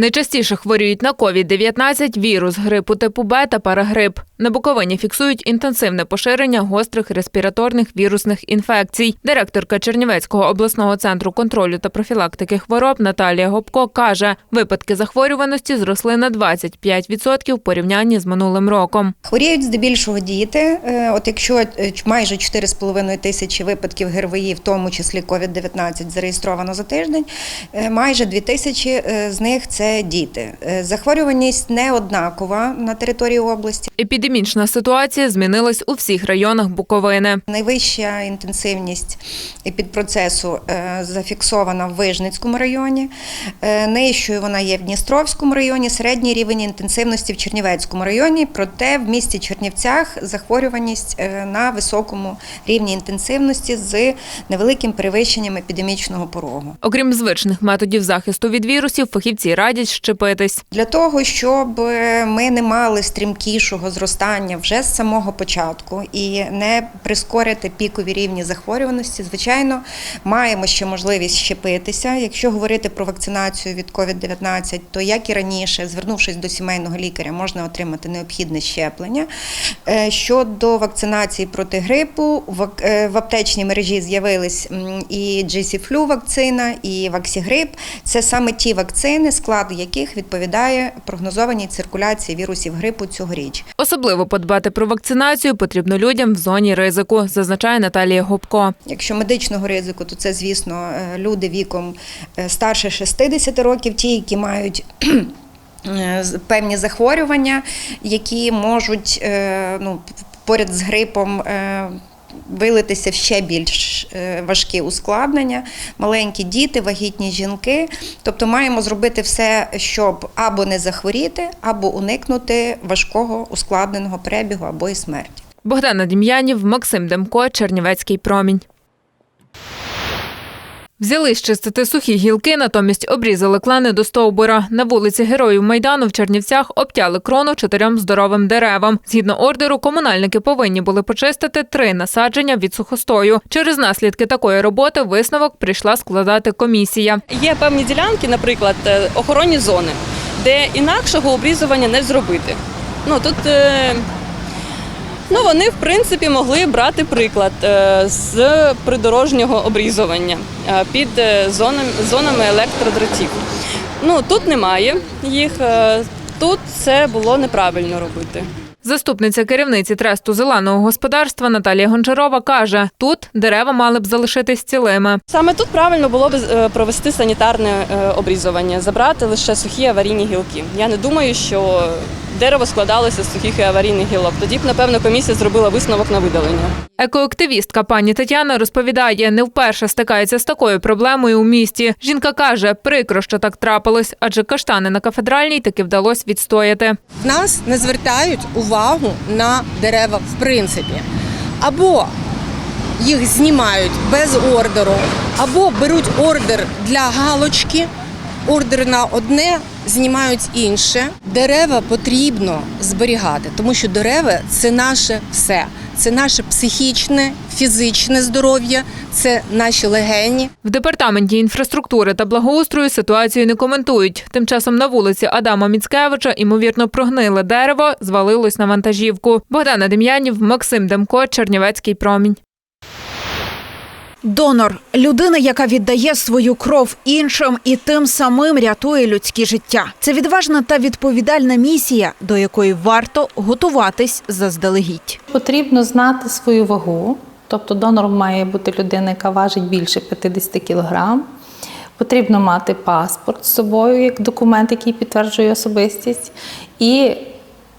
Найчастіше хворіють на COVID-19, вірус грипу типу Б та парагрип. На Буковині фіксують інтенсивне поширення гострих респіраторних вірусних інфекцій. Директорка Чернівецького обласного центру контролю та профілактики хвороб Наталія Гопко каже, випадки захворюваності зросли на 25% в порівнянні з минулим роком. Хворіють здебільшого діти. Е, От якщо е, майже 4,5 тисячі випадків ГРВІ, в тому числі COVID-19, зареєстровано за тиждень, е, майже 2 тисячі з них це діти. Е, Захворюваність не однакова на території області. Епідемічна ситуація змінилась у всіх районах Буковини. Найвища інтенсивність епідпроцесу е, зафіксована в Вижницькому районі. Е, Нижчою вона є в Дністровському районі, середній рівень інтенсивності в Чернівецькому районі. Проте в місті Чернівцях захворюваність е, на високому рівні інтенсивності з невеликим перевищенням епідемічного порогу. Окрім звичних методів захисту від вірусів, фахівці радять щепитись. Для того, щоб ми не мали стрімкішого зростання вже з самого початку і не прискорити пікові рівні захворюваності, звичайно, маємо ще можливість щепитися. Якщо говорити про вакцинацію від COVID-19, то як і раніше, звернувшись до сімейного лікаря, можна отримати необхідне щеплення. Е, Щодо вакцинації проти грипу, в е, аптечній мережі з'явились і GC-Flu вакцина, і Ваксігрип. Це саме ті вакцини, склад яких відповідає прогнозованій циркуляції вірусів грипу цьогоріч. Особливо подбати про вакцинацію потрібно людям в зоні ризику, зазначає Наталія Гопко. Якщо медичного ризику, то це, звісно, е, люди віком е, старше 60 років, ті, які мають е, певні захворювання, які можуть ну, поряд з грипом. Вилитися в ще більш е, важкі ускладнення, маленькі діти, вагітні жінки. Тобто маємо зробити все, щоб або не захворіти, або уникнути важкого ускладненого перебігу або і смерті. Богдана Дім'янів, Максим Демко, Чернівецький промінь. Взялись чистити сухі гілки, натомість обрізали клени до стовбура. На вулиці Героїв Майдану в Чернівцях обтяли крону чотирьом здоровим деревам. Згідно ордеру, комунальники повинні були почистити три насадження від сухостою. Через наслідки такої роботи висновок прийшла складати комісія. Є певні ділянки, наприклад, е, охоронні зони, де інакшого обрізування не зробити. Ну тут е, ну, вони в принципі могли брати приклад е, з придорожнього обрізування е, під е, зонами, електродротів. Ну тут немає їх. Тут це було неправильно робити. Заступниця керівниці тресту зеленого господарства Наталія Гончарова каже: тут дерева мали б залишитись цілими. Саме тут правильно було б провести санітарне обрізування, забрати лише сухі аварійні гілки. Я не думаю, що дерево складалося з сухих і аварійних гілок. Тоді б, напевно, комісія зробила висновок на видалення. Екоактивістка пані Тетяна розповідає, не вперше стикається з такою проблемою у місті. Жінка каже, прикро, що так трапилось, адже каштани на кафедральній таки вдалося відстояти. В нас не звертають увагу на дерева в принципі. Або їх знімають без ордеру, або беруть ордер для галочки, ордер на одне, знімають інше. Дерева потрібно зберігати, тому що дерева це наше все. Це наше психічне, фізичне здоров'я, це наші легені. В департаменті інфраструктури та благоустрою ситуацію не коментують. Тим часом на вулиці Адама Міцкевича імовірно прогниле дерево, звалилось на вантажівку. Богдана Дем'янів, Максим Демко, Чернівецький промінь. Донор людина, яка віддає свою кров іншим і тим самим рятує людські життя. Це відважна та відповідальна місія, до якої варто готуватись заздалегідь. Потрібно знати свою вагу, тобто донор має бути людина, яка важить більше 50 кг. Потрібно мати паспорт з собою як документ, який підтверджує особистість. І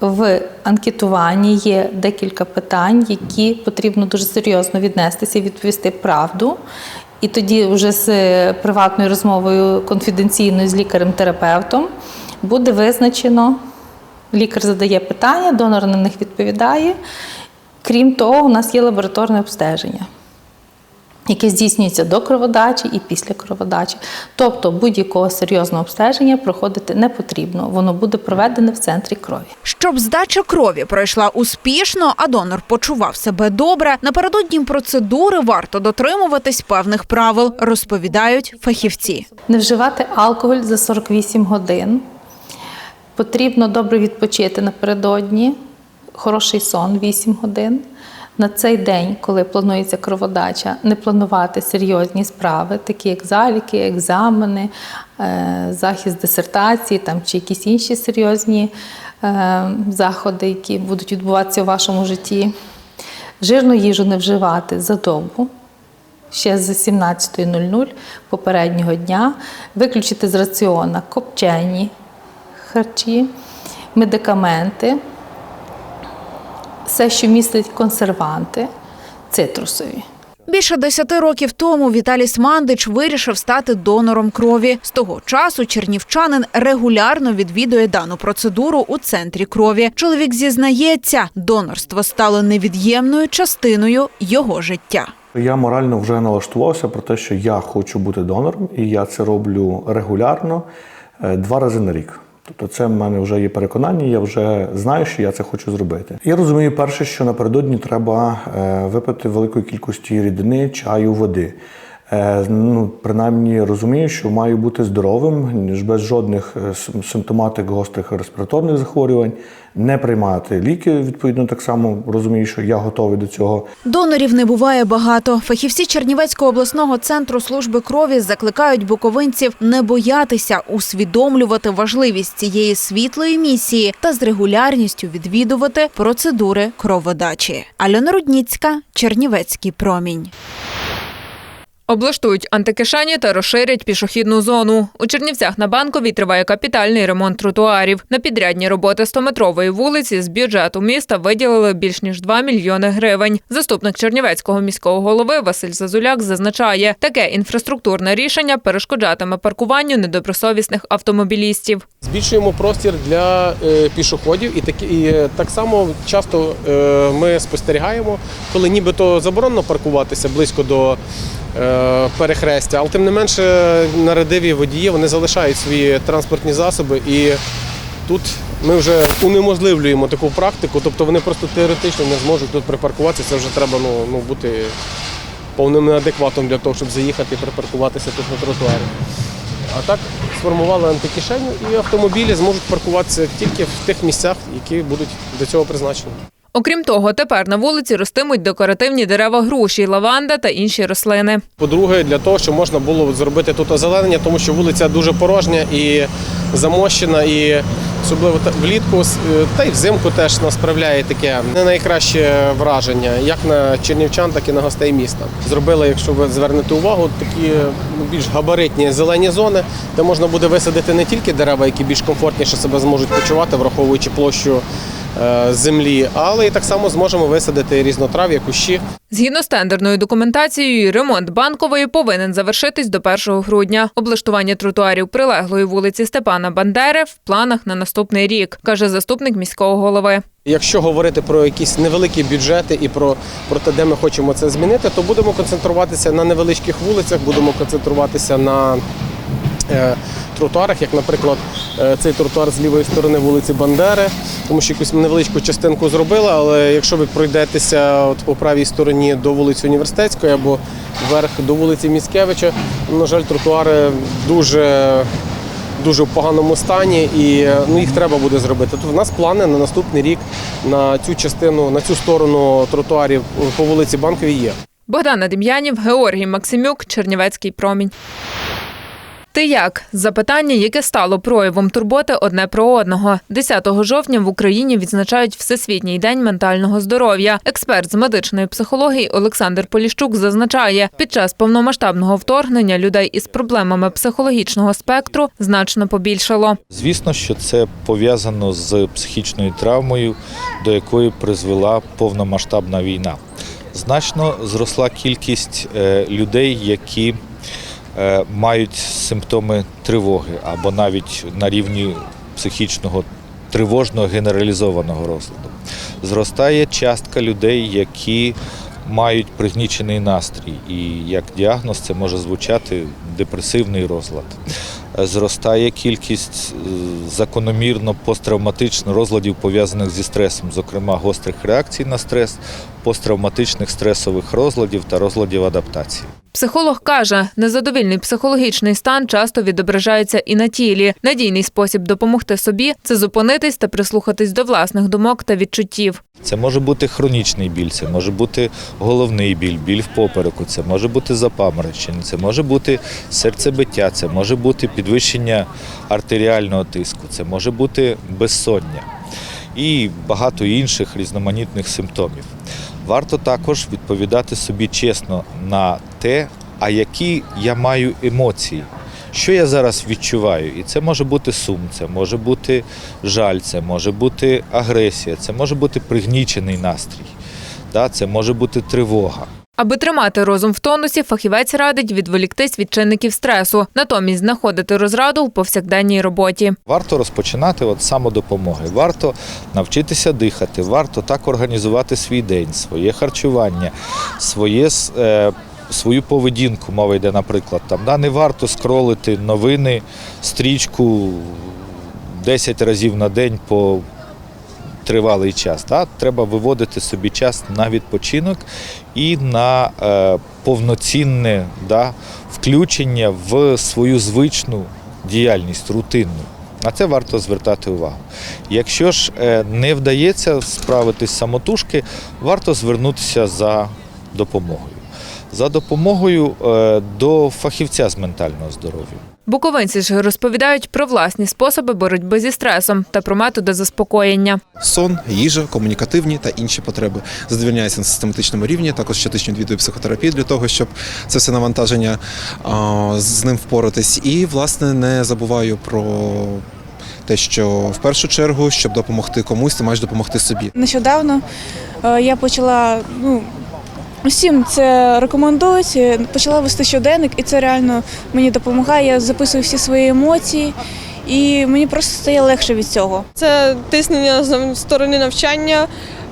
в анкетуванні є декілька питань, які потрібно дуже серйозно віднестися і відповісти правду. І тоді вже з приватною розмовою конфіденційною з лікарем-терапевтом буде визначено, лікар задає питання, донор на них відповідає. Крім того, у нас є лабораторне обстеження. Яке здійснюється до кроводачі і після кроводачі. Тобто будь-якого серйозного обстеження проходити не потрібно. Воно буде проведене в центрі крові. Щоб здача крові пройшла успішно, а донор почував себе добре, напередодні процедури варто дотримуватись певних правил, розповідають фахівці. Не вживати алкоголь за 48 годин. Потрібно добре відпочити напередодні, хороший сон 8 годин. На цей день, коли планується кроводача, не планувати серйозні справи, такі як заліки, екзамени, е, захист дисертації там, чи якісь інші серйозні е, заходи, які будуть відбуватися у вашому житті. Жирну їжу не вживати за добу ще з 17.00 попереднього дня, виключити з раціона копчені харчі, медикаменти, все, що містить консерванти, цитрусові. Більше десяти років тому Віталій Смандич вирішив стати донором крові. З того часу чернівчанин регулярно відвідує дану процедуру у центрі крові. Чоловік зізнається, донорство стало невід'ємною частиною його життя. Я морально вже налаштувався про те, що я хочу бути донором, і я це роблю регулярно е, два рази на рік. Тобто, це в мене вже є переконання, я вже знаю, що я це хочу зробити. Я розумію, перше, що напередодні треба е, випити великої кількості рідини, чаю, води. Е, Ну, принаймні розумію, що маю бути здоровим, ніж без жодних е, симптоматик гострих респіраторних захворювань, не приймати ліки. Відповідно, так само розумію, що я готовий до цього. Донорів не буває багато. Фахівці Чернівецького обласного центру служби крові закликають буковинців не боятися усвідомлювати важливість цієї світлої місії та з регулярністю відвідувати процедури кроводачі. Альона Рудніцька, Чернівецький промінь. Облаштують антикишені та розширять пішохідну зону. У Чернівцях на Банковій триває капітальний ремонт тротуарів. На підрядні роботи 100-метрової вулиці з бюджету міста виділили більш ніж 2 мільйони гривень. Заступник Чернівецького міського голови Василь Зазуляк зазначає, таке інфраструктурне рішення перешкоджатиме паркуванню недобросовісних автомобілістів. Збільшуємо простір для е, пішоходів, і такі і е, так само часто е, ми спостерігаємо, коли нібито заборонено паркуватися близько до перехрестя, але тим не менше нарадиві водії вони залишають свої транспортні засоби і. Тут ми вже унеможливлюємо таку практику, тобто вони просто теоретично не зможуть тут припаркуватися. Це вже треба ну, ну, бути повним адекватом для того, щоб заїхати і припаркуватися тут на тротуарі. А так сформували антикишеню і автомобілі зможуть паркуватися тільки в тих місцях, які будуть до цього призначені. Окрім того, тепер на вулиці ростимуть декоративні дерева груші, лаванда та інші рослини. По-друге, для того, щоб можна було зробити тут озеленення, тому що вулиця дуже порожня і замощена, і особливо влітку е, та й взимку теж нас справляє таке не найкраще враження, як на чернівчан, так і на гостей міста. Зробили, якщо ви звернете увагу, такі ну, більш габаритні зелені зони, де можна буде висадити не тільки дерева, які більш комфортніше себе зможуть почувати, враховуючи площу землі, але і так само зможемо висадити різнотрав'я, кущі. Згідно з тендерною документацією, ремонт банкової повинен завершитись до 1 грудня. Облаштування тротуарів прилеглої вулиці Степана Бандери в планах на наступний рік, каже заступник міського голови. Якщо говорити про якісь невеликі бюджети і про, про те, де ми хочемо це змінити, то будемо концентруватися на невеличких вулицях, будемо концентруватися на е, тротуарах, як, наприклад, е, цей тротуар з лівої сторони вулиці Бандери, тому що якусь невеличку частинку зробили, але якщо ви пройдетеся от по правій стороні до вулиці Університетської або вверх до вулиці Міськевича, на жаль, тротуари дуже дуже в поганому стані, і е, ну, їх треба буде зробити. Тут в нас плани на наступний рік на цю частину, на цю сторону тротуарів по вулиці Банковій є. Богдана Дем'янів, Георгій Максимюк, Чернівецький промінь. Ти як? Запитання, яке стало проявом турботи одне про одного. 10 жовтня в Україні відзначають Всесвітній день ментального здоров'я. Експерт з медичної психології Олександр Поліщук зазначає, під час повномасштабного вторгнення людей із проблемами психологічного спектру значно побільшало. Звісно, що це пов'язано з психічною травмою, до якої призвела повномасштабна війна. Значно зросла кількість е, людей, які мають симптоми тривоги або навіть на рівні психічного тривожного генералізованого розладу. Зростає частка людей, які мають пригнічений настрій, і як діагноз це може звучати депресивний розлад. Е, Зростає кількість е, закономірно посттравматичних розладів, пов'язаних зі стресом, зокрема гострих реакцій на стрес, посттравматичних стресових розладів та розладів адаптації. Психолог каже, незадовільний психологічний стан часто відображається і на тілі. Надійний спосіб допомогти собі це зупинитись та прислухатись до власних думок та відчуттів. Це може бути хронічний біль, це може бути головний біль, біль в попереку, це може бути запаморочення, це може бути серцебиття, це може бути підвищення артеріального тиску, це може бути безсоння і багато інших різноманітних симптомів. Варто також відповідати собі чесно на те, а які я маю емоції. Що я зараз відчуваю? І це може бути сум, це може бути жаль, це може бути агресія, це може бути пригнічений настрій, це може бути тривога. Аби тримати розум в тонусі, фахівець радить відволіктись від чинників стресу, натомість знаходити розраду в повсякденній роботі. Варто розпочинати от самодопомоги, варто навчитися дихати, варто так організувати свій день, своє харчування, своє, е, свою поведінку. Мова йде, наприклад, там да, не варто скролити новини, стрічку 10 разів на день по тривалий час. Да? Треба виводити собі час на відпочинок і на е, повноцінне да, включення в свою звичну діяльність, рутинну. На це варто звертати увагу. Якщо ж е, не вдається справитись самотужки, варто звернутися за допомогою. За допомогою е, до фахівця з ментального здоров'я. Буковинці ж розповідають про власні способи боротьби зі стресом та про методи заспокоєння. Сон, їжа, комунікативні та інші потреби задовільняються на систематичному рівні. Також щотижня відвідую психотерапію для того, щоб це все навантаження з ним впоратись. І власне не забуваю про те, що в першу чергу, щоб допомогти комусь, ти маєш допомогти собі. Нещодавно е, я почала ну. Усім це рекомендують. е, Почала вести щоденник, і це реально мені допомагає. Я записую всі свої емоції, і мені просто стає легше від цього. Це тиснення з сторони навчання,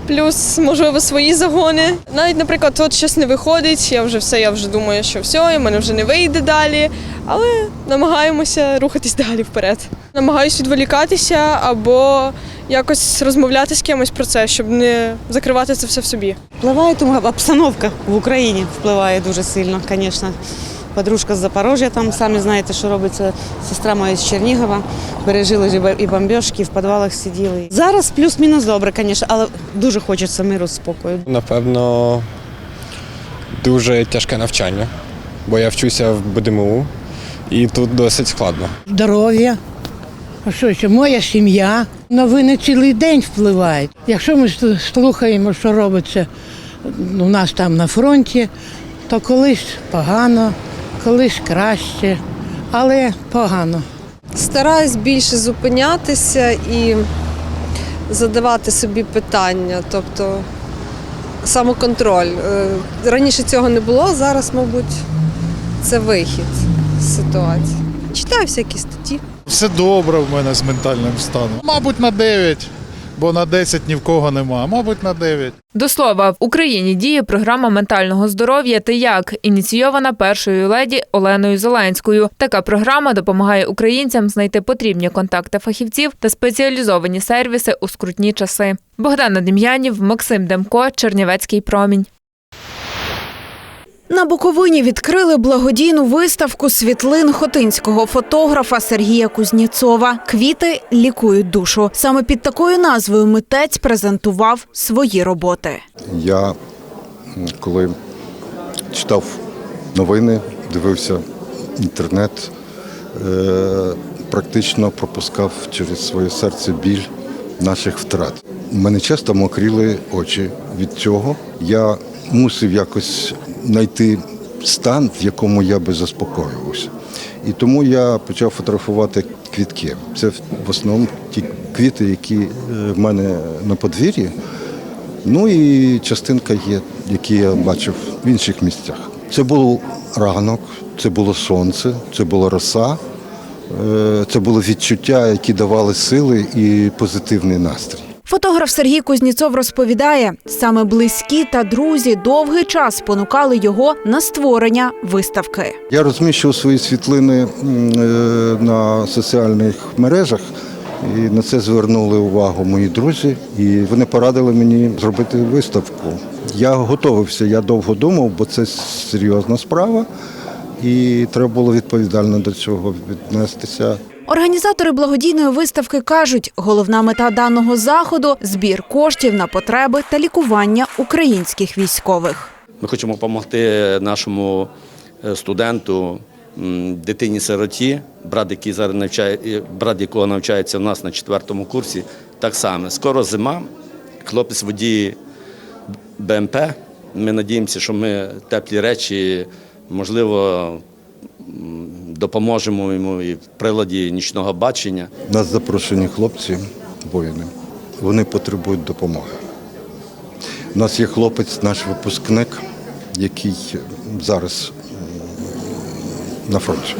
плюс, можливо, свої загони. Навіть, наприклад, от щось не виходить, я вже все, я вже думаю, що все, і мене вже не вийде далі. Але намагаємося рухатись далі вперед. Намагаюся відволікатися або якось розмовляти з кимось про це, щоб не закривати це все в собі. Впливає тому обстановка в Україні впливає дуже сильно, звісно. Подружка з Запорожжя, там самі знаєте, що робиться. Сестра моя з Чернігова. Пережили і бо- і в підвалах сиділи. Зараз плюс-мінус добре, звісно, але дуже хочеться миру, спокою. Напевно, дуже тяжке навчання, бо я вчуся в БДМУ, і тут досить складно. здоров'я. А що ще моя сім'я? Новини цілий день впливають. Якщо ми слухаємо, що робиться у нас там на фронті, то колись погано, колись краще, але погано. Стараюсь більше зупинятися і задавати собі питання, тобто самоконтроль. Е, Раніше цього не було, зараз, мабуть, це вихід з ситуації. Читаю всякі статті. Все добре в мене з ментальним станом. Мабуть, на 9, бо на 10 ні в кого нема. Мабуть, на 9. До слова, в Україні діє програма ментального здоров'я «Ти як», ініційована першою леді Оленою Зеленською. Така програма допомагає українцям знайти потрібні контакти фахівців та спеціалізовані сервіси у скрутні часи. Богдана Дем'янів, Максим Демко, Чернівецький промінь. На Буковині відкрили благодійну виставку світлин хотинського фотографа Сергія Кузніцова. Квіти лікують душу. Саме під такою назвою митець презентував свої роботи. Я коли читав новини, дивився інтернет, е, практично пропускав через своє серце біль наших втрат. У мене часто мокріли очі від цього. Я мусив якось знайти стан, в якому я би заспокоювався. І тому я почав фотографувати квітки. Це в основному ті квіти, які е, в мене на подвір'ї. Ну і частинка є, які я бачив в інших місцях. Це був ранок, це було сонце, це була роса, е, це було відчуття, які давали сили і позитивний настрій. Фотограф Сергій Кузніцов розповідає, саме близькі та друзі довгий час спонукали його на створення виставки. Я розміщував свої світлини е, на соціальних мережах, і на це звернули увагу мої друзі, і вони порадили мені зробити виставку. Я готувався, я довго думав, бо це серйозна справа, і треба було відповідально до цього віднестися. Організатори благодійної виставки кажуть, головна мета даного заходу збір коштів на потреби та лікування українських військових. Ми хочемо допомогти нашому е, студенту, дитині-сироті, брат, який е, брат якого навчається в нас на четвертому курсі. Так само. Скоро зима, хлопець водій БМП. Ми надіємося, що ми теплі речі, можливо, допоможемо йому і в приладі нічного бачення. Нас запрошені хлопці, воїни, вони потребують допомоги. У нас є хлопець, наш випускник, який зараз на фронті,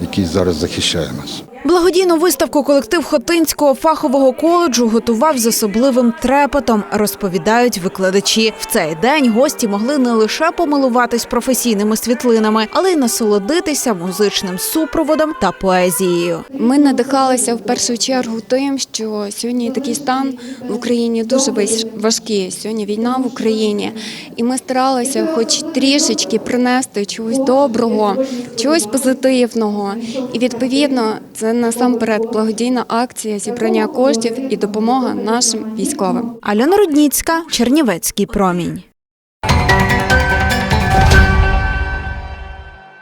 який зараз захищає нас. Благодійну виставку колектив Хотинського фахового коледжу готував з особливим трепетом, розповідають викладачі. В цей день гості могли не лише помилуватись професійними світлинами, але й насолодитися музичним супроводом та поезією. Ми надихалися в першу чергу тим, що сьогодні такий стан в Україні дуже важкий. Сьогодні війна в Україні, і ми старалися, хоч трішечки принести чогось доброго, чогось позитивного. І відповідно це насамперед благодійна акція зібрання коштів і допомога нашим військовим. Альона Рудніцька, Чернівецький промінь.